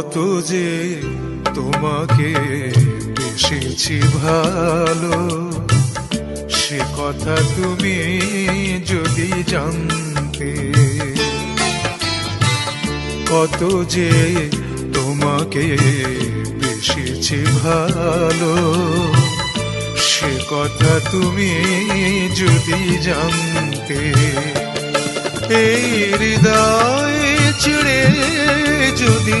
কত যে তোমাকে বেসেছি ভালো, সে কথা তুমি যদি জানতে, কত যে তোমাকে বেসেছি ভালো, সে কথা তুমি যদি জানতে, এই হৃদয় চিড়ে যদি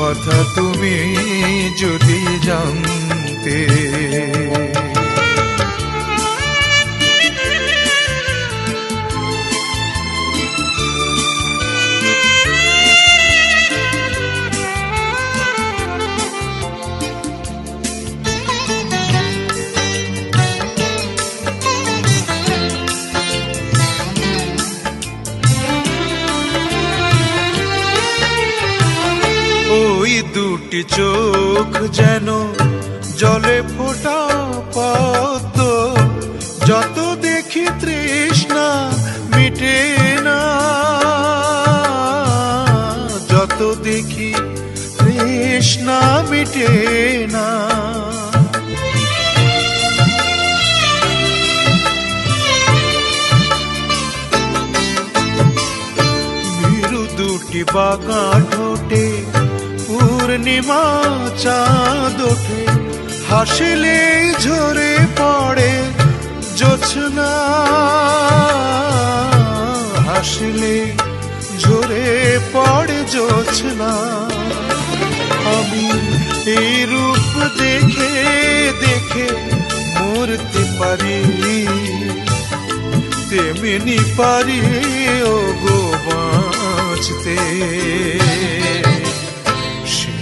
কথা তুমি যদি জানতে। চোখ যেন জলে ফোটা পদ্ম। যত দেখি তৃষ্ণা মিটে না। যত দেখি তৃষ্ণা মিটে না। দুটি বাঁকা ঠোঁটে পূর্ণিমা চাঁদ ওঠে, হাসিলে ঝরে পড়ে জোছনা হাসিলে ঝরে পড়ে জোছনা আমি এই রূপ দেখে দেখে মরতে পারি। তেমনি পারি ও গো বাঁচতে।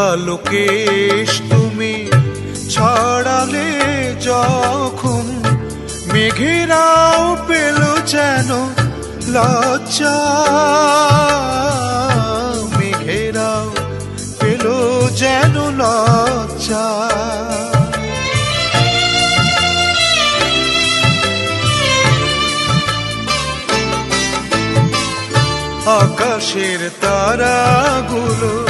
কালো তুমি ছড়ালে যখন মেঘেরাও পেল যেন লজ্জা। মেঘেরাও পেল যেন লজ্জা। আকাশের তারাগুলো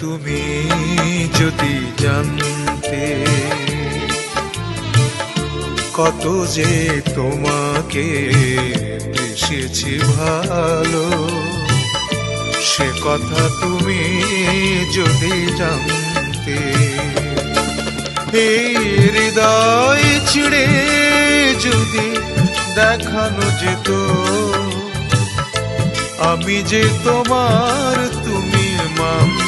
তুমি যদি জানতে কত যে তোমাকে বেসেছি ভালো, সে কথা তুমি যদি জানতে এই হৃদয় ছিড়ে যদি দেখানো যেত, আমি যে তোমার তুমি মানতে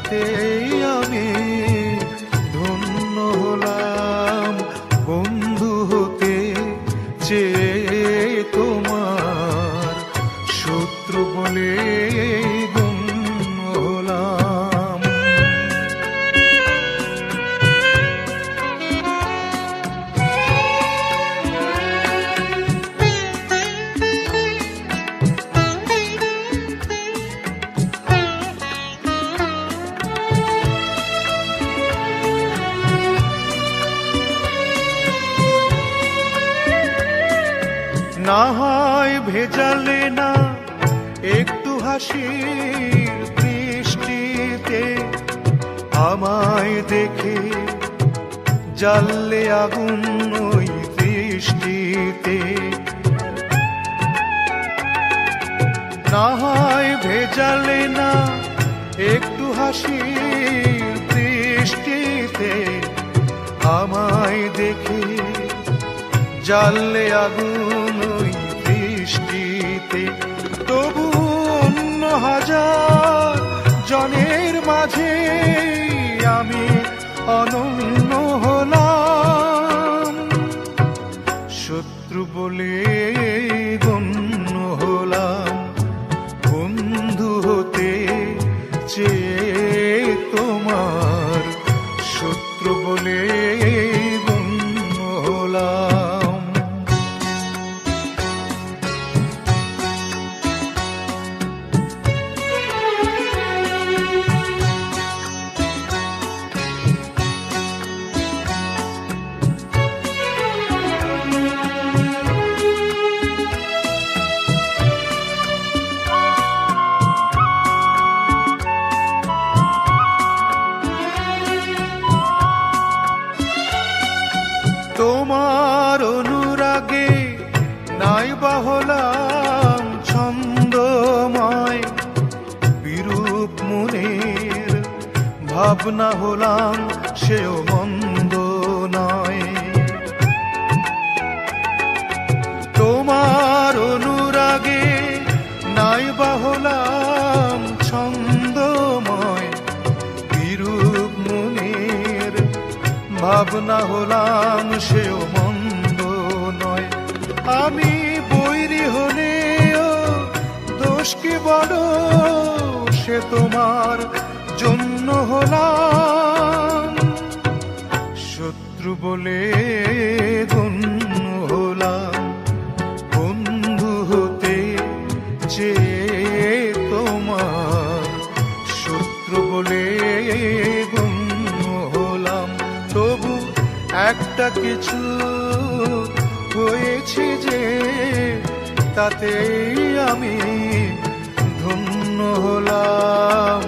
তাতেই আমি ধন্য হলাম বন্ধু হতে যে আমায় দেখে জ্বাললে আগুন ওই দৃষ্টিতে। না হয় ভেজালে না, একটু হাসির বৃষ্টিতে আমায় দেখে জ্বাললে আগুন ওই বৃষ্টিতে তবু অন্য হাজার জনের মাঝে আমি অনন্য হলাম। শত্রু বলে গণ্য তোমার অনুরাগে নাই বা হলাম ছন্দময়, বিরূপ মনের ভাবনা হলাম সেও মন্দ নয়। তোমার অনুরাগে নাই বা হলাম ছন্দময়, বিরূপ মনের ভাবনা হলাম সেও আমি বৈরি হলেও দোষ কি বড়? সে তোমার জন্য হলাম। শত্রু বলে গণ্য হলাম। বন্ধু হতে যে তোমার শত্রু বলে গণ্য হলাম। তবু একটা কিছু হয়েছে যে তাতেই আমি ধন্য হলাম।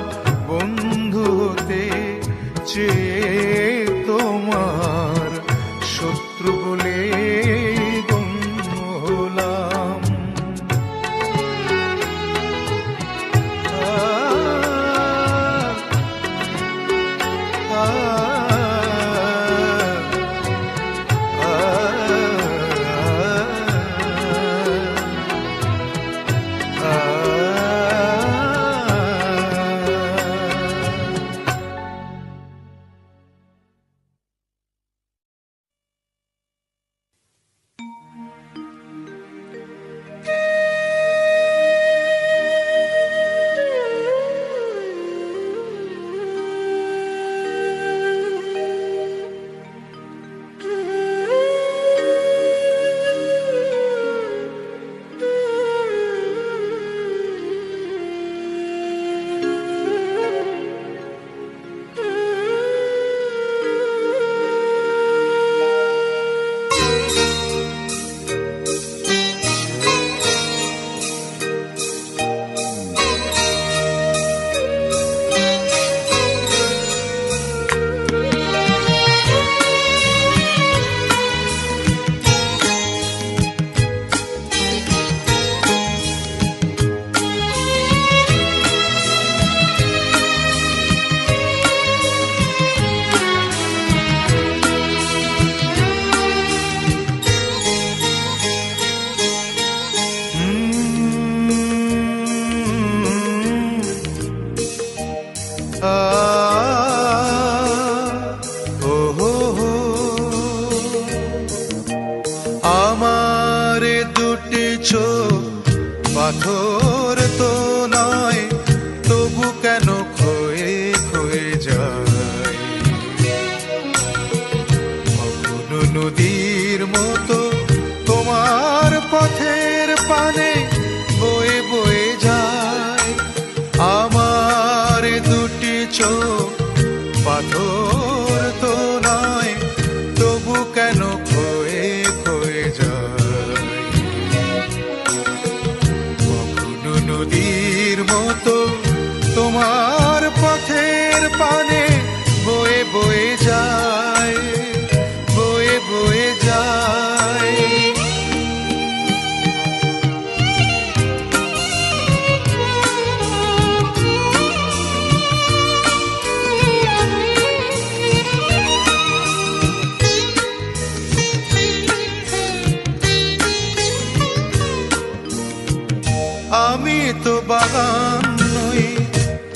তো বাগান নই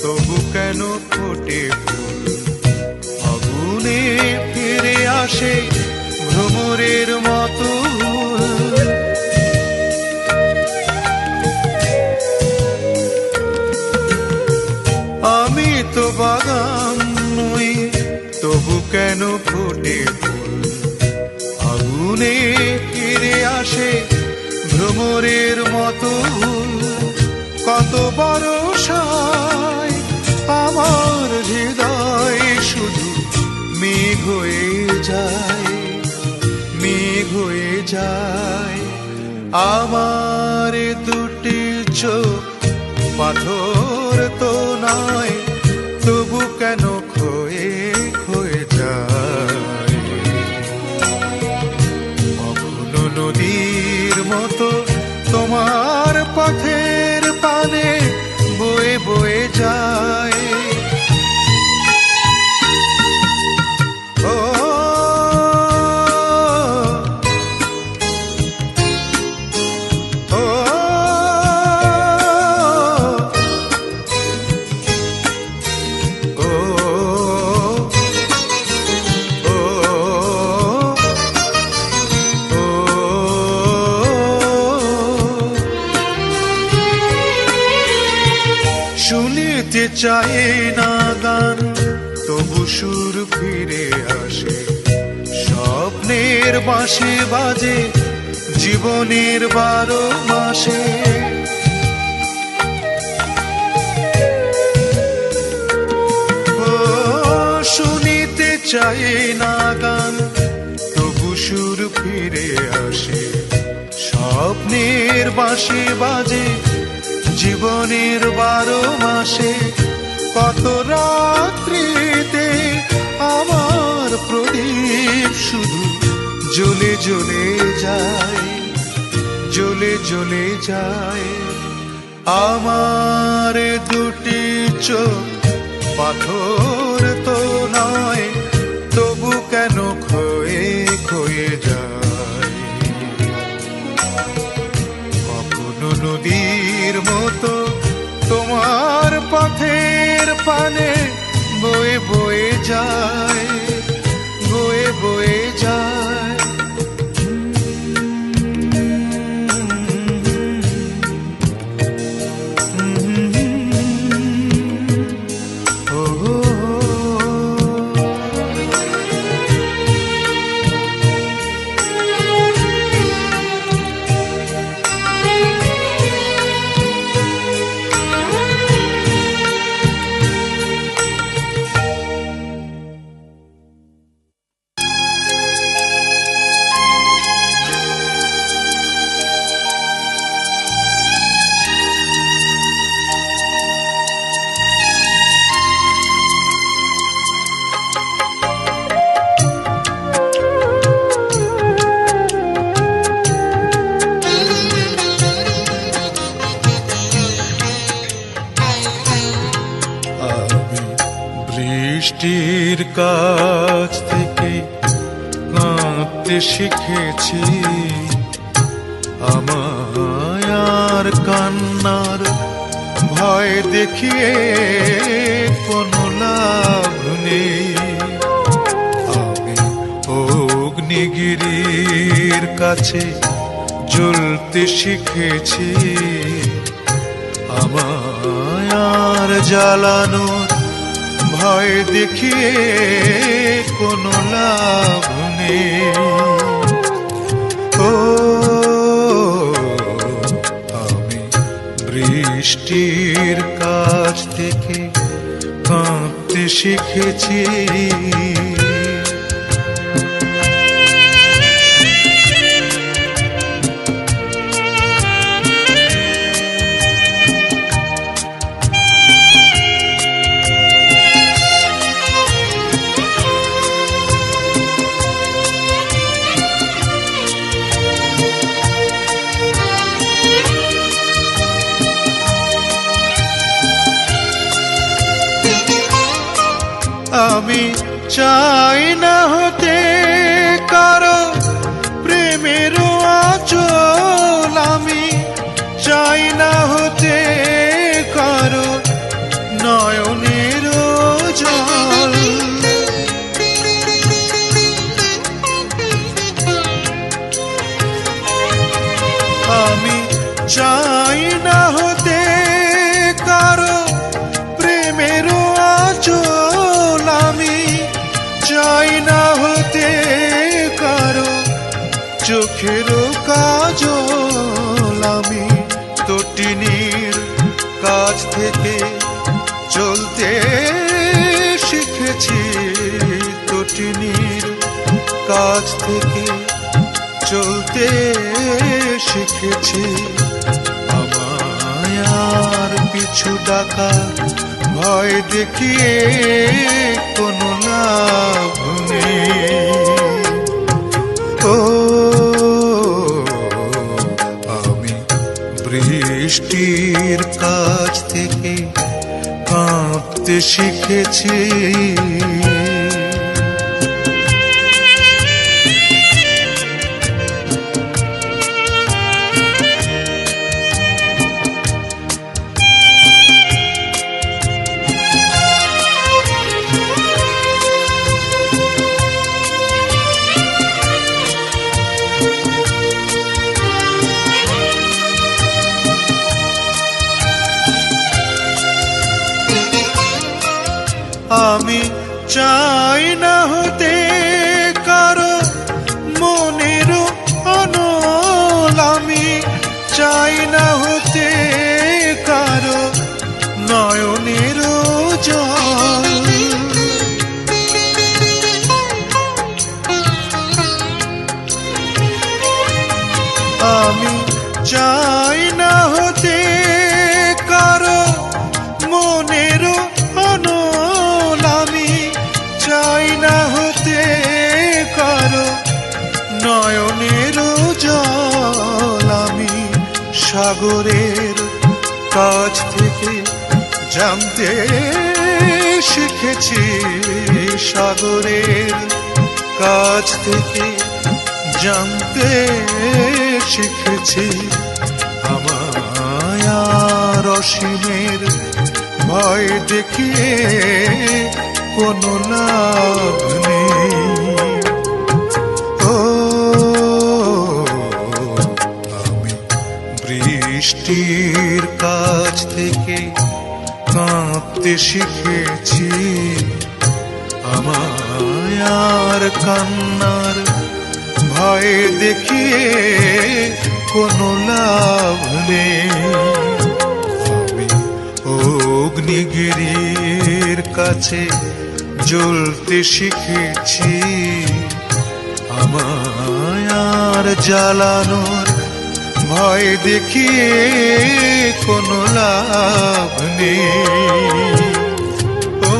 তবু কেন ফোটে ফুল আগুনে ফিরে আসে ভ্রমরের মতো। আমি তো বাগান নই তবু কেন ফোটে ফুল আগুনে ফিরে আসে ভ্রমরের মতো। সাই আমার হৃদয় শুধু মেঘ হয়ে যায়, মেঘ হয়ে যায়। আমার দুটি চোখ পাথর তো নয় বাঁশি বাজে জীবনের বারো মাসে। শুনিতে চাই না গান তবু সুর ফিরে আসে। স্বপ্নের বাঁশি বাজে জীবনের বারো মাসে। কত রাত্রিতে আমার প্রদীপ শুধু জ্বলে জ্বলে যায় জ্বলে জ্বলে যায়। আমার দুটি চোখ পাথর তো নয়, তবু কেন ক্ষয়ে ক্ষয়ে যায়? কখনো নদীর মতো তোমার পথের পানে বয়ে বয়ে যায়। শিখেছি। আমার কান্নার ভয় দেখিয়ে কোনো লাভ নেই। আমি অগ্নিগিরির কাছে জ্বলতে শিখেছি। আমার জ্বালানোর ভয় দেখিয়ে কোনো লাভ নেই ও আমি বৃষ্টির কাছ থেকে কাঁপতে শিখেছি। আমি চাই না হতে কারও প্রেমের আচল। আমি চাই না হতে কারও নয়নের জল আমি চাই না হতে চোখের কাজল আমি তটিনীর কাছ থেকে চলতে শিখেছি। তটিনীর কাজ থেকে চলতে শিখেছি। আমায় আর পিছু ডাকা, ভয় দেখিয়ে কোনো লাভ নেই। কাঁপতে শিখেছি। আমি চাই না হতে সাগরের কাছ থেকে জানতে শিখেছি, সাগরের কাছ থেকে জানতে শিখেছি। আমায় আর অসীমের ভয় দেখিয়ে কোনো লাভ নেই। ও বৃষ্টির কাছ থেকে কাঁপতে শিখেছি। আমায় আর কান্নার ভয় দেখিয়ে কোনো লাভ নেই। অগ্নিগিরির কাছে জ্বলতে শিখেছি। আমায় আর জ্বালানোর ভয় দেখিয়ে কোনো লাভ নেই। ও